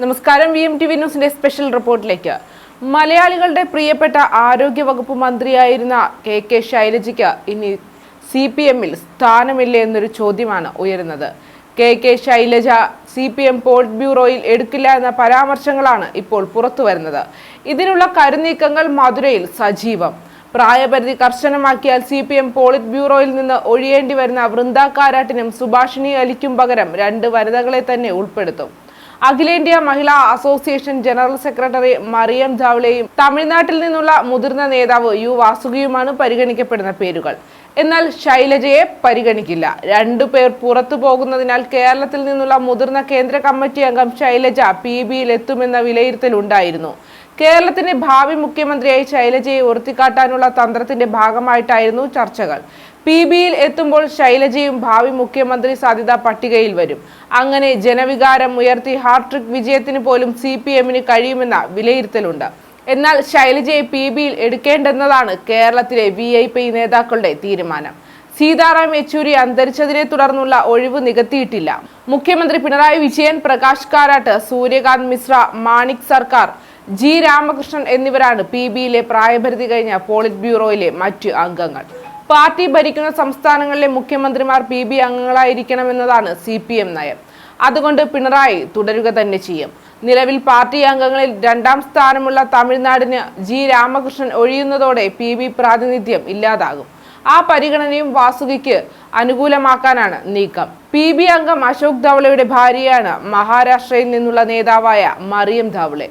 നമസ്കാരം. V M T V ന്യൂസിന്റെ special റിപ്പോർട്ടിലേക്ക്. മലയാളികളുടെ പ്രിയപ്പെട്ട ആരോഗ്യവകുപ്പ് മന്ത്രിയായിരുന്ന കെ കെ ശൈലജയ്ക്ക് ഇനി സി പി എമ്മിൽ സ്ഥാനമില്ലേ എന്നൊരു ചോദ്യമാണ് ഉയരുന്നത്. K K Shailaja C P M polit ബ്യൂറോയിൽ എടുക്കില്ല എന്ന പരാമർശങ്ങളാണ് ഇപ്പോൾ പുറത്തു വരുന്നത് ഇതിനുള്ള കരുനീക്കങ്ങൾ മധുരയിൽ സജീവം. പ്രായപരിധി കർശനമാക്കിയാൽ സി പി എം പോളിറ്റ് ബ്യൂറോയിൽ നിന്ന് ഒഴിയേണ്ടി വരുന്ന വൃന്ദ കാരാട്ടിനും സുഭാഷിണി അലിക്കും പകരം രണ്ട് വനിതകളെ തന്നെ ഉൾപ്പെടുത്തും. അഖിലേന്ത്യാ മഹിളാ അസോസിയേഷൻ ജനറൽ സെക്രട്ടറി മറിയം ധാവ്ലെയും തമിഴ്നാട്ടിൽ നിന്നുള്ള മുതിർന്ന നേതാവ് യു വാസുകിയുമാണ് പരിഗണിക്കപ്പെടുന്ന പേരുകൾ. എന്നാൽ ശൈലജയെ പരിഗണിക്കില്ല. രണ്ടു പേർ പുറത്തു പോകുന്നതിനാൽ കേരളത്തിൽ നിന്നുള്ള മുതിർന്ന കേന്ദ്ര കമ്മിറ്റി അംഗം ശൈലജ പി ബിയിൽ എത്തുമെന്ന വിലയിരുത്തലുണ്ടായിരുന്നു കേരളത്തിന്റെ ഭാവി മുഖ്യമന്ത്രിയായി ശൈലജയെ ഉയർത്തിക്കാട്ടാനുള്ള തന്ത്രത്തിന്റെ ഭാഗമായിട്ടായിരുന്നു ചർച്ചകൾ. പി ബിയിൽ എത്തുമ്പോൾ ശൈലജയും ഭാവി മുഖ്യമന്ത്രി സാധ്യത പട്ടികയിൽ വരും. അങ്ങനെ ജനവികാരം ഉയർത്തി ഹാർട്രിക് വിജയത്തിന് പോലും സി പി എമ്മിന് കഴിയുമെന്ന വിലയിരുത്തലുണ്ട്. എന്നാൽ ശൈലജയെ പി ബിയിൽ എടുക്കേണ്ടെന്നതാണ് കേരളത്തിലെ വി ഐ പി നേതാക്കളുടെ തീരുമാനം. സീതാറാം യെച്ചൂരി അന്തരിച്ചതിനെ തുടർന്നുള്ള ഒഴിവ് നികത്തിയിട്ടില്ല. മുഖ്യമന്ത്രി പിണറായി വിജയൻ പ്രകാശ് കാരാട്ട് സൂര്യകാന്ത് മിശ്ര മാണിക് സർക്കാർ ജി രാമകൃഷ്ണൻ എന്നിവരാണ് പി ബിയിലെ പ്രായപരിധി കഴിഞ്ഞ പോളിറ്റ് ബ്യൂറോയിലെ മറ്റ് അംഗങ്ങൾ. പാർട്ടി ഭരിക്കുന്ന സംസ്ഥാനങ്ങളിലെ മുഖ്യമന്ത്രിമാർ പി ബി അംഗങ്ങളായിരിക്കണമെന്നതാണ് സി പി എം നയം. അതുകൊണ്ട് പിണറായി തുടരുക തന്നെ ചെയ്യും. നിലവിൽ പാർട്ടി അംഗങ്ങളിൽ രണ്ടാം സ്ഥാനമുള്ള തമിഴ്നാടിന് ജി രാമകൃഷ്ണൻ ഒഴിയുന്നതോടെ പി ബി പ്രാതിനിധ്യം ഇല്ലാതാകും. ആ പരിഗണനയും വാസുകിക്ക് അനുകൂലമാക്കാനാണ് നീക്കം. പി ബി അംഗം അശോക് ധവളയുടെ ഭാര്യയാണ് മഹാരാഷ്ട്രയിൽ നിന്നുള്ള നേതാവായ മറിയം ധവളെ.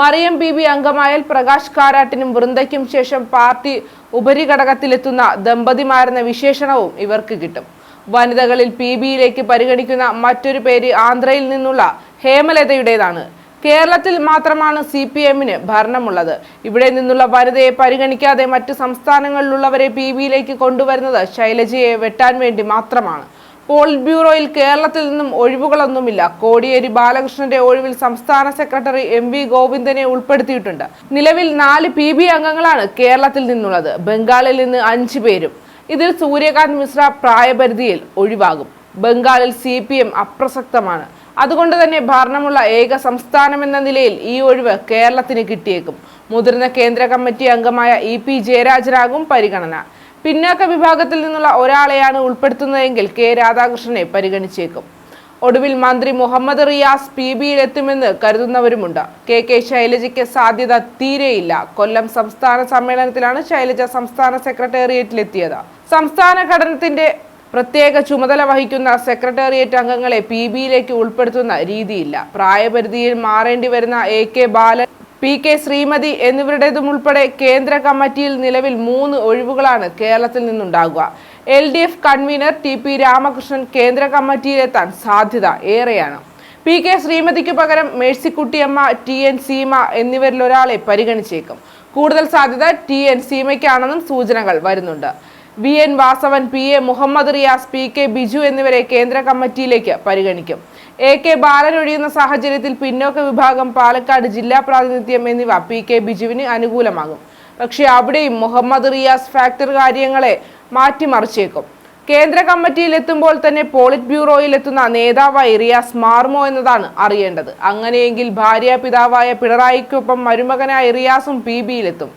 മറിയം ബി ബി അംഗമായാൽ പ്രകാശ് കാരാട്ടിനും വൃന്ദയ്ക്കും ശേഷം പാർട്ടി ഉപരിഘടകത്തിലെത്തുന്ന ദമ്പതിമാരെന്ന വിശേഷണവും ഇവർക്ക് കിട്ടും. വനിതകളിൽ പി ബിയിലേക്ക് പരിഗണിക്കുന്ന മറ്റൊരു പേര് ആന്ധ്രയിൽ നിന്നുള്ള ഹേമലതയുടേതാണ്. കേരളത്തിൽ മാത്രമാണ് സി പി എമ്മിന് ഭരണമുള്ളത്. ഇവിടെ നിന്നുള്ള വനിതയെ പരിഗണിക്കാതെ മറ്റ് സംസ്ഥാനങ്ങളിലുള്ളവരെ പി ബിയിലേക്ക് കൊണ്ടുവരുന്നത് ശൈലജയെ വെട്ടാൻ വേണ്ടി മാത്രമാണ്. പോളിറ്റ് ബ്യൂറോയിൽ കേരളത്തിൽ നിന്നും ഒഴിവുകളൊന്നുമില്ല. കോടിയേരി ബാലകൃഷ്ണന്റെ ഒഴിവിൽ സംസ്ഥാന സെക്രട്ടറി എം വി ഗോവിന്ദനെ ഉൾപ്പെടുത്തിയിട്ടുണ്ട്. നിലവിൽ നാല് പി ബി അംഗങ്ങളാണ് കേരളത്തിൽ നിന്നുള്ളത്. ബംഗാളിൽ നിന്ന് അഞ്ചു പേരും. ഇതിൽ സൂര്യകാന്ത് മിശ്ര പ്രായപരിധിയിൽ ഒഴിവാകും. ബംഗാളിൽ സി പി എം അപ്രസക്തമാണ്. അതുകൊണ്ട് തന്നെ ഭരണമുള്ള ഏക സംസ്ഥാനമെന്ന നിലയിൽ ഈ ഒഴിവ് കേരളത്തിന് കിട്ടിയേക്കും. മുതിർന്ന കേന്ദ്ര കമ്മിറ്റി അംഗമായ ഇ പി ജയരാജനാകും പരിഗണന. പിന്നാക്ക വിഭാഗത്തിൽ നിന്നുള്ള ഒരാളെയാണ് ഉൾപ്പെടുത്തുന്നതെങ്കിൽ കെ രാധാകൃഷ്ണനെ പരിഗണിച്ചേക്കും. ഒടുവിൽ മന്ത്രി മുഹമ്മദ് റിയാസ് പി ബിയിൽ എത്തുമെന്ന് കരുതുന്നവരുമുണ്ട്. കെ കെ ശൈലജയ്ക്ക് സാധ്യത തീരെയില്ല. കൊല്ലം സംസ്ഥാന സമ്മേളനത്തിലാണ് ശൈലജ സംസ്ഥാന സെക്രട്ടേറിയറ്റിലെത്തിയത്. സംസ്ഥാന ഘടനത്തിന്റെ പ്രത്യേക ചുമതല വഹിക്കുന്ന സെക്രട്ടേറിയറ്റ് അംഗങ്ങളെ പി ബിയിലേക്ക് ഉൾപ്പെടുത്തുന്ന രീതിയില്ല. പ്രായപരിധിയിൽ മാറേണ്ടി വരുന്ന A K Balan P K Sreemathi എന്നിവരുടേതും ഉൾപ്പെടെ കേന്ദ്ര കമ്മിറ്റിയിൽ നിലവിൽ മൂന്ന് ഒഴിവുകളാണ് കേരളത്തിൽ നിന്നുണ്ടാകുക. L D F convener T P Ramakrishnan കേന്ദ്ര കമ്മിറ്റിയിലെത്താൻ സാധ്യത ഏറെയാണ്. പി കെ ശ്രീമതിക്ക് പകരം മേഴ്സിക്കുട്ടിയമ്മ ടി എൻ സീമ എന്നിവരിൽ ഒരാളെ പരിഗണിച്ചേക്കും. കൂടുതൽ സാധ്യത ടി എൻ സീമയ്ക്കാണെന്നും സൂചനകൾ വരുന്നുണ്ട്. V N Vasavan P A Muhammad Riyas P K Biju എന്നിവരെ കേന്ദ്ര കമ്മിറ്റിയിലേക്ക് പരിഗണിക്കും. എ കെ ബാലൻ ഒഴിയുന്ന സാഹചര്യത്തിൽ പിന്നോക്ക വിഭാഗം പാലക്കാട് ജില്ലാ പ്രാതിനിധ്യം എന്നിവ പി കെ ബിജുവിന് അനുകൂലമാകും. പക്ഷേ അവിടെയും മുഹമ്മദ് റിയാസ് ഫാക്ടർ കാര്യങ്ങളെ മാറ്റിമറിച്ചേക്കും. കേന്ദ്ര കമ്മിറ്റിയിൽ എത്തുമ്പോൾ തന്നെ പോളിറ്റ് ബ്യൂറോയിൽ എത്തുന്ന നേതാവായി റിയാസ് മാറുമോ എന്നതാണ് അറിയേണ്ടത്. അങ്ങനെയെങ്കിൽ ഭാര്യ പിതാവായ പിണറായിക്കൊപ്പം മരുമകനായ റിയാസും പി ബിയിലെത്തും.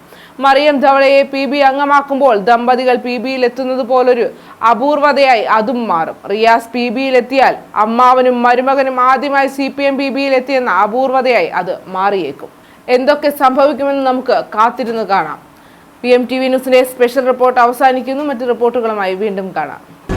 മറിയം ധവളയെ പി ബി അംഗമാക്കുമ്പോൾ ദമ്പതികൾ പി ബിയിൽ എത്തുന്നത് പോലൊരു അപൂർവതയായി അതും മാറും. റിയാസ് പി ബിയിലെത്തിയാൽ അമ്മാവനും മരുമകനും ആദ്യമായി സി പി എം പി ബിയിലെത്തിയെന്ന അപൂർവതയായി അത് മാറിയേക്കും. എന്തൊക്കെ സംഭവിക്കുമെന്ന് നമുക്ക് കാത്തിരുന്ന് കാണാം. പി എം ടി വി ന്യൂസിന്റെ സ്പെഷ്യൽ റിപ്പോർട്ട് അവസാനിക്കുന്നു. മറ്റ് റിപ്പോർട്ടുകളുമായി വീണ്ടും കാണാം.